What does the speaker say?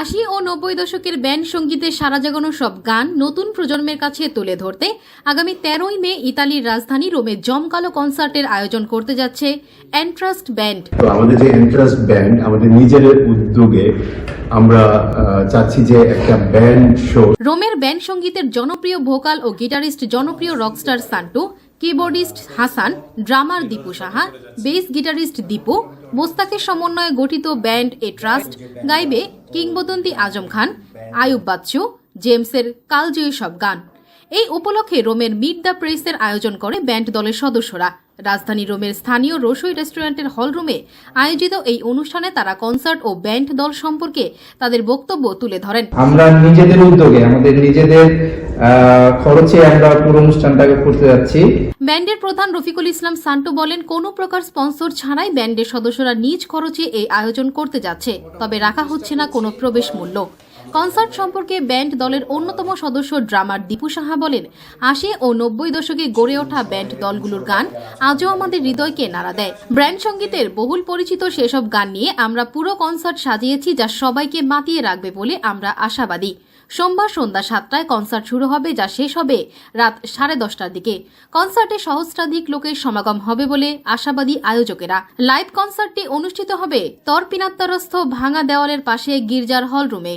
আশি ও নব্বই দশকের ব্যান্ড সঙ্গীতে সারা জাগানো সব গান নতুন প্রজন্মের কাছে তুলে ধরতে আগামী তেরোই মে ইতালির রাজধানী রোমে জমকালো কনসার্টের আয়োজন করতে যাচ্ছে অ্যান্ট্রাস্ট ব্যান্ড। তো আমাদের যে ইন্টারেস্ট ব্যান্ড আমাদের নিজের উদ্যোগে আমরা চাচ্ছি যে একটা ব্যান্ড শো। রোমের ব্যান্ড সঙ্গীতের জনপ্রিয় ভোকাল ও গিটারিস্ট জনপ্রিয় rockstar Santu keyboardist Hasan drummer Dipu Saha bass guitarist Dipu মোস্তাকের সমন্বয়ে গঠিত ব্যান্ড এ ট্রাস্ট গাইবে কিংবদন্তি আজম খান, আয়ুব বাচ্চু, জেমসের কালজয়ী সব গান। এই উপলক্ষে রোমের মিট দ্য প্রেসের আয়োজন করে ব্যান্ড দলের সদস্যরা। রাজধানী রোমের স্থানীয় রসই রেস্টুরেন্টের হলরুমে আয়োজিত এই অনুষ্ঠানে তারা কনসার্ট ও ব্যান্ড দল সম্পর্কে তাদের বক্তব্য তুলে ধরেন। আমরা নিজেদের উদ্যোগে, আমাদের নিজেদের খরচে আমরা পুরো অনুষ্ঠানটাকে করতে যাচ্ছি। ব্যান্ডের প্রধান রফিকুল ইসলাম সান্টু বলেন, কোনো প্রকার স্পন্সর ছাড়াই ব্যান্ডের সদস্যরা নিজ খরচে এই আয়োজন করতে যাচ্ছে, তবে রাখা হচ্ছে না কোনো প্রবেশ মূল্য। কনসার্ট সম্পর্কে ব্যান্ড দলের অন্যতম সদস্য ড্রামার দীপু সাহা বলেন, আশি ও নব্বই দশকে গড়ে ওঠা ব্যান্ড দলগুলোর গান আজও আমাদের হৃদয়কে নাড়া দেয়। ব্র্যান্ড সঙ্গীতের বহুল পরিচিত সেসব গান নিয়ে আমরা পুরো কনসার্ট সাজিয়েছি যা সবাইকে মাতিয়ে রাখবে বলে আমরা আশাবাদী। সোমবার সন্ধ্যা সাতটায় কনসার্ট শুরু হবে, যা শেষ হবে রাত সাড়ে দশটার দিকে। কনসার্টে সহস্রাধিক লোকের সমাগম হবে বলে আশাবাদী আয়োজকেরা। লাইভ কনসার্টটি অনুষ্ঠিত হবে তরপিনাত্তারস্থ ভাঙা দেওয়ালের পাশে গির্জার হল রুমে